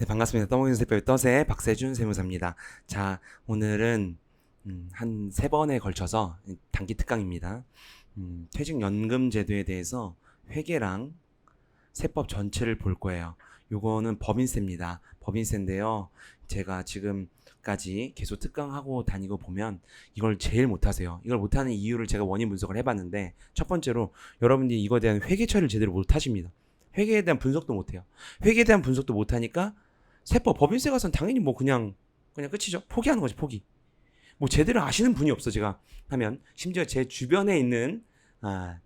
네, 반갑습니다. 떠먹이는 새벽 떠세 박세준 세무사입니다. 자, 오늘은 음, 한 세 번에 걸쳐서 단기 특강입니다. 음, 퇴직연금 제도에 대해서 회계랑 세법 전체를 볼 거예요. 요거는 법인세입니다. 법인세인데요. 제가 지금까지 계속 특강하고 다니고 보면 이걸 제일 못하세요. 이걸 못하는 이유를 제가 원인 분석을 해봤는데 첫 번째로 여러분들이 이거에 대한 회계 처리를 제대로 못하십니다. 회계에 대한 분석도 못해요. 회계에 대한 분석도 못하니까 세법 법인세 가서는 당연히 뭐 그냥 그냥 끝이죠. 포기하는 거지 포기. 뭐 제대로 아시는 분이 없어 제가 하면 심지어 제 주변에 있는 아,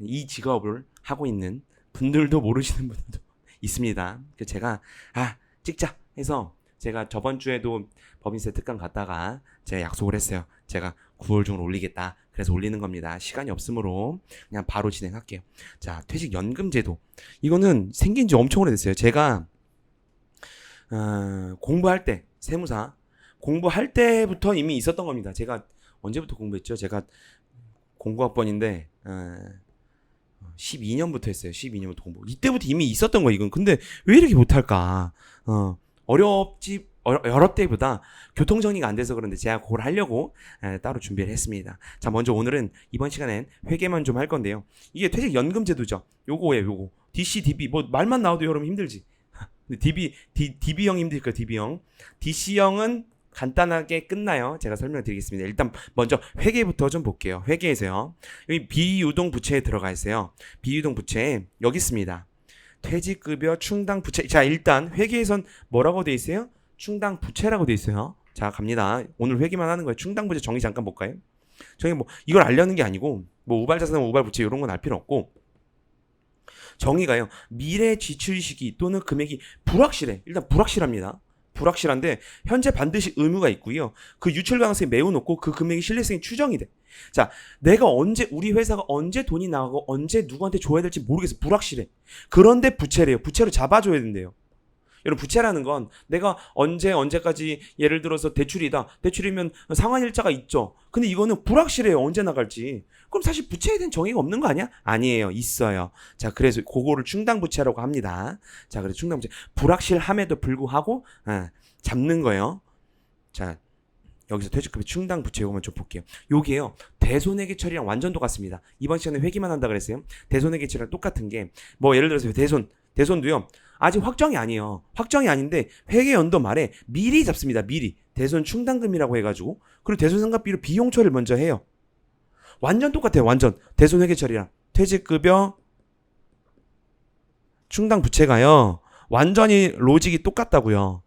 이 직업을 하고 있는 분들도 모르시는 분들도 있습니다. 그래서 제가 아 찍자 해서 제가 저번 주에도 법인세 특강 갔다가 제가 약속을 했어요. 제가 9월 중으로 올리겠다. 그래서 올리는 겁니다. 시간이 없으므로 그냥 바로 진행할게요. 자, 퇴직연금제도. 이거는 생긴 지 엄청 오래됐어요. 제가 어, 공부할 때 세무사 공부할 때부터 이미 있었던 겁니다. 제가 언제부터 공부했죠? 제가 공부학번인데 어, 12년부터 했어요. 12년부터 공부. 이때부터 이미 있었던 거 이건. 근데 왜 이렇게 못할까? 어, 어렵지 어, 여러 때보다 교통 정리가 안 돼서 그런데 제가 그걸 하려고 에, 따로 준비를 했습니다. 자, 먼저 오늘은 이번 시간엔 회계만 좀 할 건데요. 이게 퇴직 연금 제도죠. 요거예요, 요거. DC, DB 뭐 말만 나와도 여러분 힘들지. 근데 DB, D, DB형 힘들까, DB형. DC형은 간단하게 끝나요. 제가 설명드리겠습니다. 일단 먼저 회계부터 좀 볼게요. 회계에서요. 여기 비유동 부채에 들어가 있어요. 비유동 부채 여기 있습니다. 퇴직급여 충당 부채. 자, 일단 회계에선 뭐라고 돼 있어요? 충당 부채라고 돼 있어요. 자, 갑니다. 오늘 회계만 하는 거예요. 충당 부채 정의 잠깐 볼까요? 저희 뭐 이걸 알려는 게 아니고 뭐 우발 자산, 우발 부채 이런 건 알 필요 없고 정의가요. 미래 지출 시기 또는 금액이 불확실해. 일단 불확실합니다. 불확실한데 현재 반드시 의무가 있고요. 그 유출 가능성이 매우 높고 그 금액의 신뢰성이 추정이 돼. 자, 내가 언제 우리 회사가 언제 돈이 나가고 언제 누구한테 줘야 될지 모르겠어. 불확실해. 그런데 부채래요. 부채로 잡아줘야 된대요. 여러분 부채라는 건 내가 언제 언제까지 예를 들어서 대출이다. 대출이면 상환 일자가 있죠. 근데 이거는 불확실해요. 언제 나갈지. 그럼 사실 부채에 대한 정의가 없는 거 아니야? 아니에요. 있어요. 자, 그래서 그거를 충당 부채라고 합니다. 자, 그래서 충당 부채 불확실함에도 불구하고 아, 잡는 거예요. 자, 여기서 퇴직급여 충당 부채 요거만 좀 볼게요. 요게요. 대손해계 처리랑 완전 똑같습니다. 이번 시간에 회기만 한다 그랬어요. 대손해계 처리랑 똑같은 게 뭐 예를 들어서 대손 대손도요. 아직 확정이 아니에요. 확정이 아닌데 회계 연도 말에 미리 잡습니다. 미리 대손 충당금이라고 해가지고 그리고 대손 상각비로 비용 처리를 먼저 해요. 완전 똑같아요. 완전 대손 회계 처리랑 퇴직급여 충당 부채가요. 완전히 로직이 똑같다고요.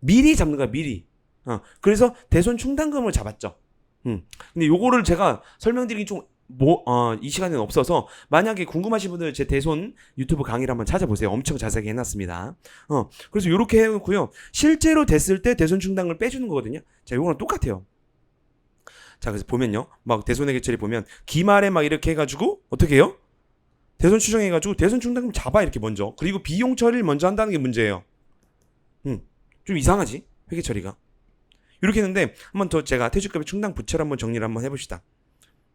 미리 잡는 거야. 미리. 어, 그래서 대손 충당금을 잡았죠. 음. 근데 요거를 제가 설명드리기 좀 뭐, 어, 이 시간에는 없어서, 만약에 궁금하신 분들 제 대손 유튜브 강의를 한번 찾아보세요. 엄청 자세하게 해놨습니다. 어, 그래서 요렇게 해놓고요. 실제로 됐을 때 대손 충당을 빼주는 거거든요. 자, 요거랑 똑같아요. 자, 그래서 보면요. 막 대손의 개처리 보면, 기말에 막 이렇게 해가지고, 어떻게 해요? 대손 추정해가지고, 대손 충당금 잡아, 이렇게 먼저. 그리고 비용 처리를 먼저 한다는 게 문제예요. 음, 좀 이상하지? 회계 처리가. 이렇게 했는데, 한번 더 제가 퇴직급여 충당 부채를 한번 정리를 한번 해봅시다.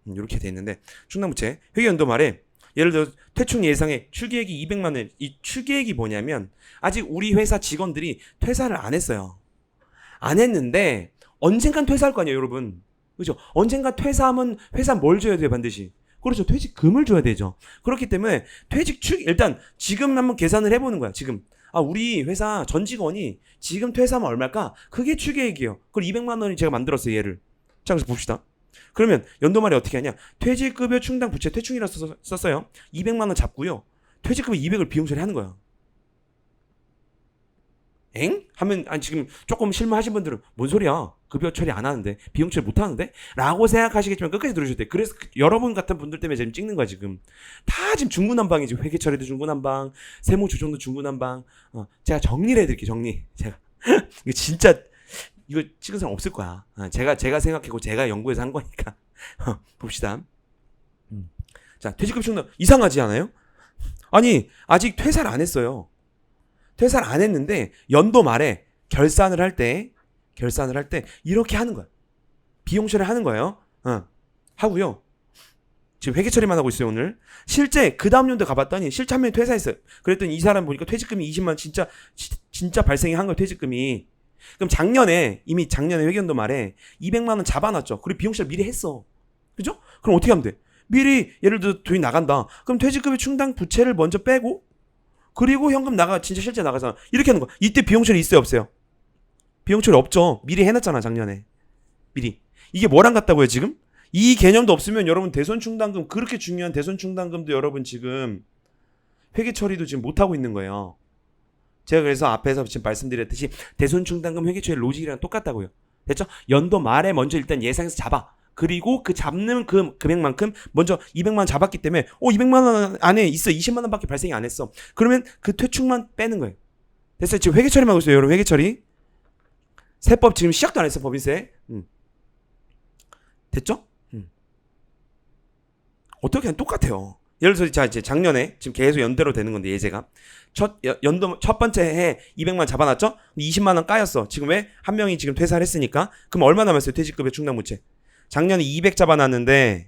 음, 이렇게 돼 있는데 충당부채 회계연도 말에 예를 들어 퇴충 예상액 출계액이 200만 원. 이 출계액이 뭐냐면 아직 우리 회사 직원들이 퇴사를 안 했어요. 안 했는데 언젠간 퇴사할 거 아니에요, 여러분. 그죠? 언젠가 퇴사하면 회사 뭘 줘야 돼요, 반드시. 그렇죠. 퇴직금을 줘야 되죠. 그렇기 때문에 퇴직 축 일단 지금 한번 계산을 해보는 거야. 지금 아 우리 회사 전 직원이 지금 퇴사하면 얼마일까? 그게 추계액이에요. 그걸 200만 원이 제가 만들었어요. 얘를. 자 그래서 봅시다. 그러면 연도 말에 어떻게 하냐? 퇴직급여 충당 부채 퇴충이라 써, 썼어요. 200만 원 잡고요. 퇴직급여 200을 비용 처리하는 거야. 엥? 하면 아니 지금 조금 실무하신 분들은 뭔 소리야? 급여 처리 안 하는데 비용 처리 못 하는데? 라고 생각하시겠지만 끝까지 들으셔야 돼. 그래서 그- 여러분 같은 분들 때문에 지금 찍는 거야 지금. 다 지금 중구난방이지. 회계 처리도 중구난방, 세무 조정도 중구난방. 어, 제가 정리를 해드릴게요. 정리. 제가 진짜 이거 찍은 사람 없을 거야. 어, 제가 제가 생각하고 제가 연구해서 한 거니까 어, 봅시다. 음. 자 퇴직급 충당 이상하지 않아요? 아니 아직 퇴사를 안 했어요. 퇴사를 안 했는데 연도 말에 결산을 할 때 결산을 할 때 이렇게 하는 거야. 비용 처리를 하는 거예요. 어. 하고요. 지금 회계 처리만 하고 있어요 오늘. 실제 그 다음 연도 가봤더니 실제 한 명이 퇴사했어요. 그랬더니 이 사람 보니까 퇴직금이 20만 진짜 지- 진짜 발생이 한 거예요 퇴직금이. 그럼 작년에 이미 작년에 회견도 말에 200만 원 잡아놨죠. 그리고 비용실 미리 했어. 그죠? 그럼 어떻게 하면 돼? 미리 예를 들어 돈이 나간다. 그럼 퇴직금의 충당 부채를 먼저 빼고 그리고 현금 나가 진짜 실제 나가잖아. 이렇게 하는 거야. 이때 비용 처리 있어요 없어요? 비용 처리 없죠. 미리 해 놨잖아 작년에. 미리. 이게 뭐랑 같다고요 지금? 이 개념도 없으면 여러분 대손 충당금 그렇게 중요한 대손 충당금도 여러분 지금 회계 처리도 지금 못 하고 있는 거예요. 제가 그래서 앞에서 지금 말씀드렸듯이 대손 충당금 회계 처리 로직이랑 똑같다고요. 됐죠? 연도 말에 먼저 일단 예상해서 잡아. 그리고 그 잡는 그 금액만큼 먼저 200만 원 잡았기 때문에 어 200만 원 안에 있어 20만 원밖에 발생이 안 했어. 그러면 그 퇴축만 빼는 거예요. 됐어요? 지금 회계 처리만 하고 있어요, 여러분 회계 처리. 세법 지금 시작도 안 했어 법인세. 음. 됐죠? 음. 어떻게 하면 똑같아요. 예를 들어서 자 이제 작년에 지금 계속 연대로 되는 건데 예제가 첫 연- 연도 첫 번째 해 200만 원 잡아놨죠? 20만 원 까였어. 지금 왜 한 명이 지금 퇴사를 했으니까 그럼 얼마 남았어요? 퇴직급의 충당부채. 작년에 200 잡아놨는데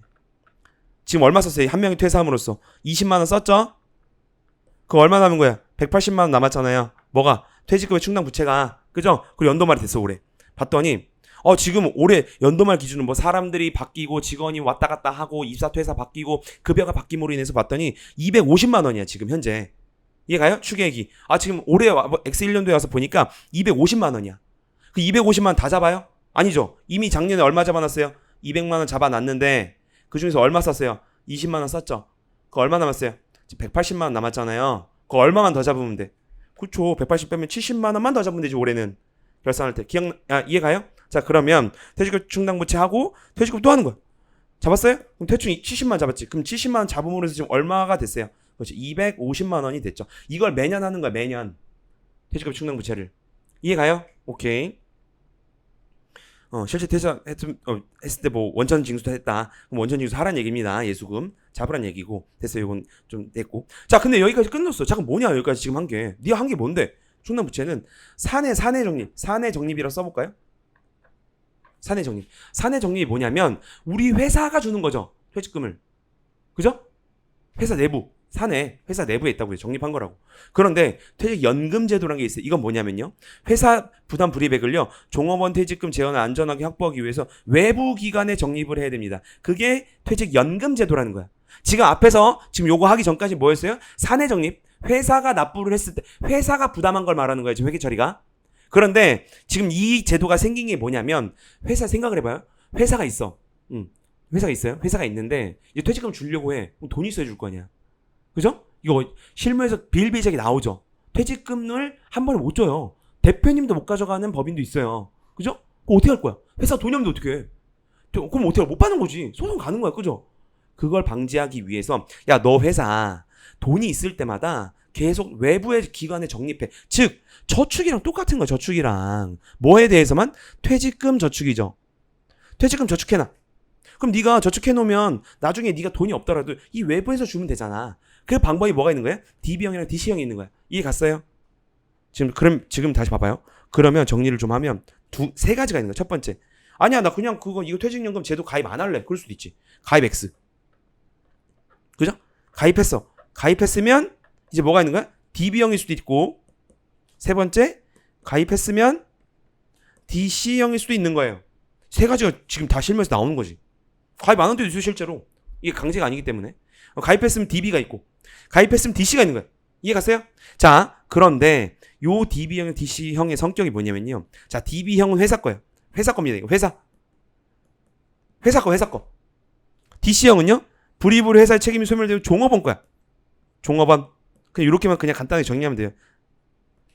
지금 얼마 썼어요? 한 명이 퇴사함으로써 20만 원 썼죠? 그 얼마 남은 거야? 180만 원 남았잖아요. 뭐가 퇴직급의 충당부채가 그죠? 그리고 연도 말이 됐어 올해. 봤더니 어 지금 올해 연도말 기준은 뭐 사람들이 바뀌고 직원이 왔다 갔다 하고 입사 퇴사 바뀌고 급여가 바뀜으로 인해서 봤더니 250만 원이야 지금 현재 이해가요? 추계액이 아 지금 올해 와- 뭐 X 1년도에 와서 보니까 250만 원이야 그 250만 원다 잡아요? 아니죠 이미 작년에 얼마 잡아놨어요? 200만 원 잡아놨는데 그 중에서 얼마 썼어요? 20만 원 썼죠 그 얼마 남았어요? 지금 180만 원 남았잖아요 그 얼마만 더 잡으면 돼 그쵸 180 빼면 70만 원만 더 잡으면 되지 올해는 결산할 때 기억 아 이해가요? 자 그러면 퇴직금 충당부채 하고 퇴직금 또 하는 거야. 잡았어요? 그럼 대충 70만 잡았지. 그럼 70만 원 잡음으로 해서 지금 얼마가 됐어요? 그렇지. 250만 원이 됐죠. 이걸 매년 하는 거야. 매년 퇴직금 충당부채를 이해가요? 오케이. 어 실제 퇴사 했, 어, 때 뭐 원천 징수도 했다. 그럼 원천 징수 하란 얘기입니다. 예수금 잡으란 얘기고 됐어요. 이건 좀 됐고. 자 근데 여기까지 끝났어. 잠깐 뭐냐 여기까지 지금 한 게. 네가 한 게 뭔데? 충당부채는 사내 사내 적립, 사내 적립이라 써볼까요? 사내 적립. 사내 적립이 뭐냐면 우리 회사가 주는 거죠. 퇴직금을. 그죠? 회사 내부, 사내, 회사 내부에 있다고 적립한 거라고. 그런데 퇴직연금 제도라는 게 있어요. 이건 뭐냐면요. 회사 부담 불이백을요. 종업원 퇴직금 재원을 안전하게 확보하기 위해서 외부 기관에 적립을 해야 됩니다. 그게 퇴직연금 제도라는 거야. 지금 앞에서 지금 요거 하기 전까지 뭐였어요? 사내 적립. 회사가 납부를 했을 때 회사가 부담한 걸 말하는 거예요. 지금 회계 처리가. 그런데 지금 이 제도가 생긴 게 뭐냐면 회사 생각을 해봐요. 회사가 있어. 음. 회사가 있어요. 회사가 있는데 이제 퇴직금 주려고 해. 그럼 돈 있어야 줄 거 아니야. 그죠? 이거 실무에서 비일비재하게 나오죠. 퇴직금을 한 번에 못 줘요. 대표님도 못 가져가는 법인도 있어요. 그죠? 그럼 어떻게 할 거야? 회사 돈이 없는데 어떻게 해? 또 그럼 어떻게 해? 못 받는 거지. 소송 가는 거야. 그죠? 그걸 방지하기 위해서 야 너 회사 돈이 있을 때마다 계속 외부의 기관에 적립해. 즉 저축이랑 똑같은 거야. 저축이랑 뭐에 대해서만 퇴직금 저축이죠. 퇴직금 저축해놔. 그럼 네가 저축해 놓으면 나중에 네가 돈이 없더라도 이 외부에서 주면 되잖아. 그 방법이 뭐가 있는 거야? DB형이랑 DC형이 있는 거야. 이해 갔어요? 지금 그럼 지금 다시 봐봐요. 그러면 정리를 좀 하면 두 세 가지가 있는 거야. 첫 번째. 아니야, 나 그냥 그거 이거 퇴직연금 제도 가입 안 할래. 그럴 수도 있지. 가입 X. 그죠? 가입했어. 가입했으면 이제 뭐가 있는 거야? DB형일 수도 있고 세 번째 가입했으면 DC형일 수도 있는 거예요. 세 가지가 지금 다 실무에서 나오는 거지. 가입 안 한 데도 있어요, 실제로. 이게 강제가 아니기 때문에. 어, 가입했으면 DB가 있고, 가입했으면 DC가 있는 거야. 이해 갔어요? 자, 그런데 요 DB형, DC형의 성격이 뭐냐면요. 자, DB형은 회사 거예요. 회사 겁니다, 이거. 회사. 회사 거, 회사 거. DC형은요, 불이불 회사의 책임이 소멸되고 종업원 거야. 종업원. 그냥 이렇게만 그냥 간단하게 정리하면 돼요.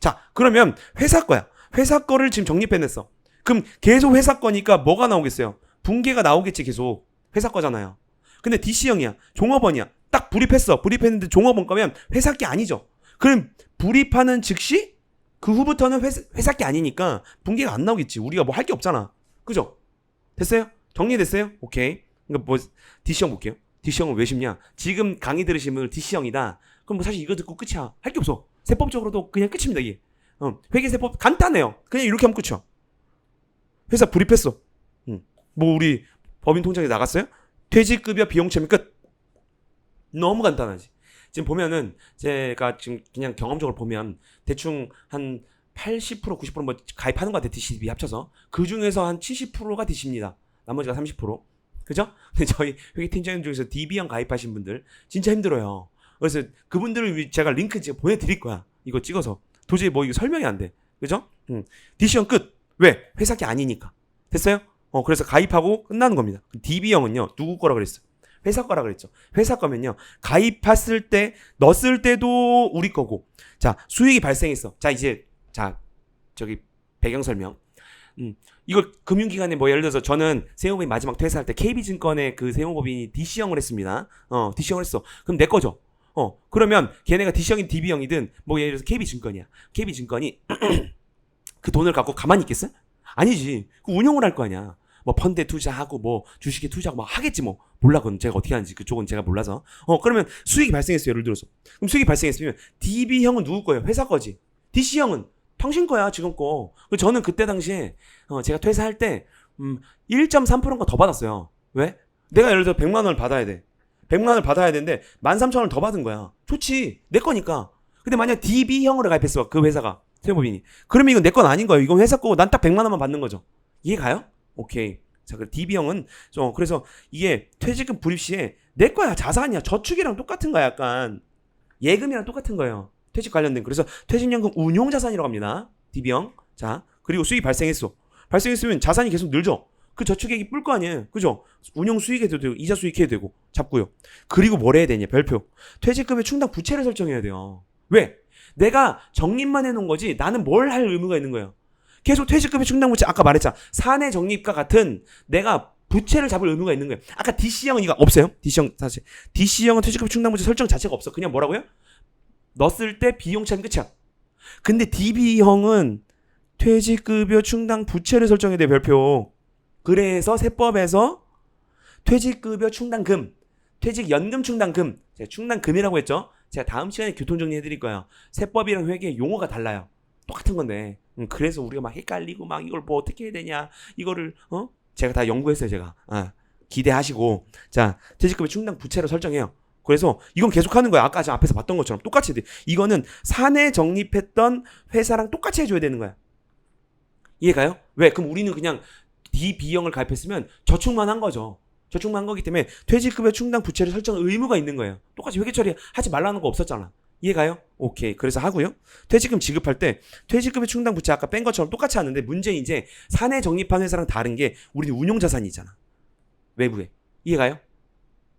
자, 그러면 회사 거야. 회사 거를 지금 정립해냈어. 그럼 계속 회사 거니까 뭐가 나오겠어요? 분계가 나오겠지, 계속. 회사 거잖아요. 근데 DC형이야. 종업원이야. 딱 불입했어. 불입했는데 종업원 거면 회사 게 아니죠. 그럼 불입하는 즉시 그 후부터는 회사, 회사 게 아니니까 분계가 안 나오겠지. 우리가 뭐 할 게 없잖아. 그죠? 됐어요? 정리됐어요? 오케이. 그러니까 뭐 DC형 볼게요. DC형은 왜 쉽냐? 지금 강의 들으신 분들 DC형이다. 그럼 뭐 사실 이거 듣고 끝이야. 할 게 없어. 세법적으로도 그냥 끝입니다, 이게. 어, 회계세법 간단해요. 그냥 이렇게 하면 끝이야. 회사 불입했어. 응. 뭐 우리 법인 통장에 나갔어요? 퇴직급여 비용 채면 끝. 너무 간단하지. 지금 보면은 제가 지금 그냥 경험적으로 보면 대충 한 80% 90%뭐 가입하는 거 같아 DCB 합쳐서 그 중에서 한 70%가 DC입니다. 나머지가 30%. 그죠? 근데 저희 회계 팀장님 중에서 DB형 가입하신 분들 진짜 힘들어요. 그래서 그분들을 위- 제가 링크 제가 보내드릴 거야. 이거 찍어서 도저히 뭐 이거 설명이 안 돼. 그죠? 음. DC형 끝. 왜? 회사 게 아니니까. 됐어요? 어 그래서 가입하고 끝나는 겁니다. DB형은요 누구 거라 그랬어? 회사 거라 그랬죠. 회사 거면요 가입했을 때 넣었을 때도 우리 거고 자 수익이 발생했어. 자 이제 자 저기 배경 설명. 음 이걸 금융기관에 뭐 예를 들어서 저는 세무법인 마지막 퇴사할 때 KB증권의 그 세무법인이 DC형을 했습니다. 어 DC형을 했어. 그럼 내 거죠. 어 그러면 걔네가 DC형인 DB형이든 뭐 예를 들어서 KB증권이야. KB증권이 그 돈을 갖고 가만히 있겠어? 아니지. 그 운용을 할 거 아니야. 뭐 펀드에 투자하고 뭐 주식에 투자하고 뭐 하겠지 뭐 몰라 그건 제가 어떻게 하는지 그쪽은 제가 몰라서 어 그러면 수익이 발생했어요 예를 들어서 그럼 수익이 발생했으면 DB형은 누구 거예요 회사 거지 DC형은 당신 거야 지금 거. 저는 그때 당시에 어 제가 퇴사할 때 음, 1.3%인가 더 받았어요. 왜? 내가 예를 들어 100만 원을 받아야 돼. 100만 원을 받아야 되는데 13,000원을 더 받은 거야. 좋지. 내 거니까. 근데 만약 DB형으로 가입했어 그 회사가. 세무법인이. 그러면 이건 내 건 아닌 거예요. 이건 회사 거고 난 딱 100만 원만 받는 거죠. 이해 가요? 오케이. 자, 그 DB형은 좀 그래서 이게 퇴직금 불입 시에 내 거야. 자산이야. 저축이랑 똑같은 거야 약간. 예금이랑 똑같은 거예요. 퇴직 관련된 그래서 퇴직연금 운용 자산이라고 합니다. DB형. 자 그리고 수익 발생했어. 발생했으면 자산이 계속 늘죠. 그 저축액이 뿔 거 아니에요. 그죠? 운용 수익해도 되고 이자 수익해도 되고 잡고요. 그리고 뭘 해야 되냐 별표. 퇴직금의 충당 부채를 설정해야 돼요. 왜? 내가 적립만 해놓은 거지 나는 뭘 할 의무가 있는 거예요. 계속 퇴직금의 충당 부채 아까 말했잖아 사내 적립과 같은 내가 부채를 잡을 의무가 있는 거예요 아까 DC형은 이거 없어요 DC형 사실 DC형은 퇴직금 충당 부채 설정 자체가 없어 그냥 뭐라고요 넣었을 때 비용 차면 끝이야. 근데 DB형은 퇴직급여 충당 부채를 설정해야 돼 별표. 그래서 세법에서 퇴직급여 충당금 퇴직연금 충당금 제가 충당금이라고 했죠? 제가 다음 시간에 교통정리 해드릴 거예요. 세법이랑 회계 용어가 달라요. 똑같은 건데. 음, 그래서 우리가 막 헷갈리고 막 이걸 뭐 어떻게 해야 되냐 이거를 어? 제가 다 연구했어요 제가. 아, 기대하시고. 자 퇴직금의 충당 부채를 설정해요 그래서 이건 계속 하는 거야 아까 저 앞에서 봤던 것처럼 똑같이 돼 이거는 사내 적립했던 회사랑 똑같이 해줘야 되는 거야 이해가요 왜 그럼 우리는 그냥 DB형을 가입했으면 저축만 한 거죠 저축만 한 거기 때문에 퇴직금의 충당 부채를 설정 의무가 있는 거예요 똑같이 회계 처리 하지 말라는 거 없었잖아 이해가요? 오케이. 그래서 하고요. 퇴직금 지급할 때 퇴직금의 충당 부채 아까 뺀 것처럼 똑같이 하는데 문제 는 이제 사내 적립한 회사랑 다른 게 우리는 운용 자산이잖아. 외부에. 이해가요?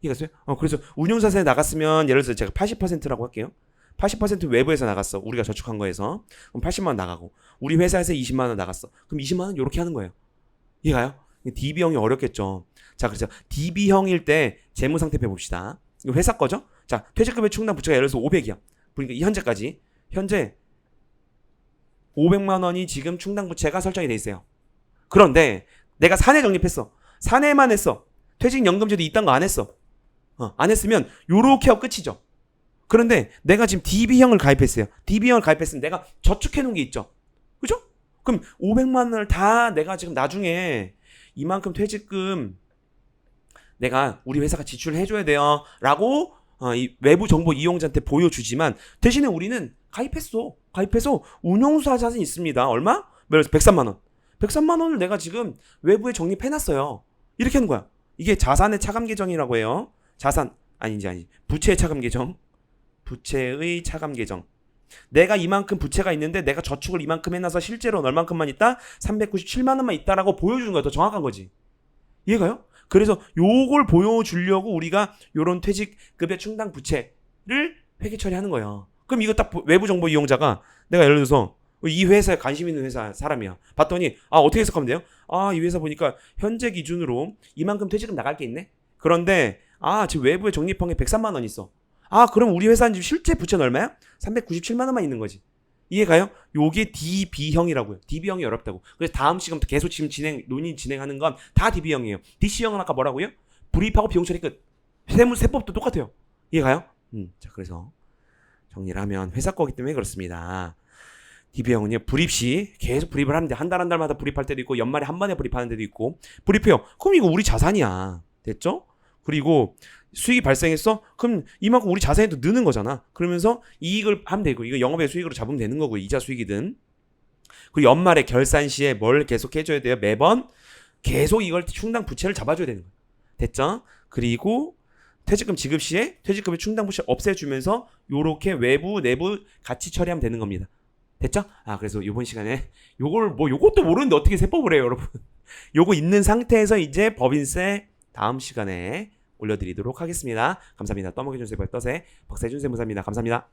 이해갔어요? 어 그래서 운용 자산에 나갔으면 예를 들어서 제가 80%라고 할게요. 80% 외부에서 나갔어. 우리가 저축한 거에서. 그럼 80만 원 나가고 우리 회사에서 20만 원 나갔어. 그럼 20만 원 이렇게 하는 거예요. 이해가요? DB형이 어렵겠죠. 자, 그래서 DB형일 때 재무 상태 봅시다. 이거 회사 거죠? 자, 퇴직금의 충당 부채가 예를 들어서 500이야. 그러니까 이 현재까지 현재 500만 원이 지금 충당 부채가 설정이 돼 있어요. 그런데 내가 사내 적립했어. 사내만 했어. 퇴직연금제도 이딴 거 안 했어. 어, 안 했으면 요렇게 하고 끝이죠. 그런데 내가 지금 DB형을 가입했어요. DB형을 가입했으면 내가 저축해 놓은 게 있죠. 그죠? 그럼 500만 원을 다 내가 지금 나중에 이만큼 퇴직금 내가 우리 회사가 지출해 줘야 돼요. 라고 어, 이 외부 정보 이용자한테 보여주지만 대신에 우리는 가입했어. 가입해서 운용사 자산이 있습니다. 얼마? 예를 들어서 103만 원. 103만 원을 내가 지금 외부에 적립해 놨어요. 이렇게 하는 거야. 이게 자산의 차감 계정이라고 해요. 자산 아닌지 아니. 부채의 차감 계정. 부채의 차감 계정. 내가 이만큼 부채가 있는데 내가 저축을 이만큼 해놔서 실제로는 얼만큼만 있다? 397만 원만 있다라고 보여주는 거야. 더 정확한 거지. 이해가요? 그래서 요걸 보여주려고 우리가 요런 퇴직급여 충당 부채를 회계 처리하는 거예요. 그럼 이거 딱 외부 정보 이용자가 내가 예를 들어서 이 회사에 관심 있는 회사 사람이야. 봤더니 아 어떻게 해석하면 돼요? 아 이 회사 보니까 현재 기준으로 이만큼 퇴직금 나갈 게 있네. 그런데 아 지금 외부에 적립한 게 103만 원 있어. 아 그럼 우리 회사는 지금 실제 부채는 얼마야? 397만 원만 있는 거지. 이해가요? 요게 DB형이라고요. DB형이 어렵다고. 그래서 다음 시간부터 계속 지금 진행 논의 진행하는 건 다 DB형이에요. DC형은 아까 뭐라고요? 불입하고 비용 처리 끝. 세무 세법도 똑같아요. 이해가요? 음, 자 그래서 정리를 하면 회사 거기 때문에 그렇습니다. DB형은요 불입 시 계속 불입을 하는데 한 달 한 달마다 불입할 때도 있고 연말에 한 번에 불입하는 데도 있고 불입해요. 그럼 이거 우리 자산이야. 됐죠? 그리고 수익이 발생했어? 그럼 이만큼 우리 자산이 또 느는 거잖아. 그러면서 이익을 하면 되고 이거 영업의 수익으로 잡으면 되는 거고 이자 수익이든 그리고 연말에 결산 시에 뭘 계속 해줘야 돼요? 매번 계속 이걸 충당 부채를 잡아줘야 되는 거예요. 됐죠? 그리고 퇴직금 지급 시에 퇴직금의 충당 부채 없애주면서 요렇게 외부 내부 같이 처리하면 되는 겁니다. 됐죠? 아 그래서 요번 시간에 요걸 뭐 요것도 모르는데 어떻게 세법을 해요, 여러분? 요거 있는 상태에서 이제 법인세 다음 시간에 올려드리도록 하겠습니다. 감사합니다. 떠먹여준 세법 떠세 박세준 세무사입니다. 감사합니다.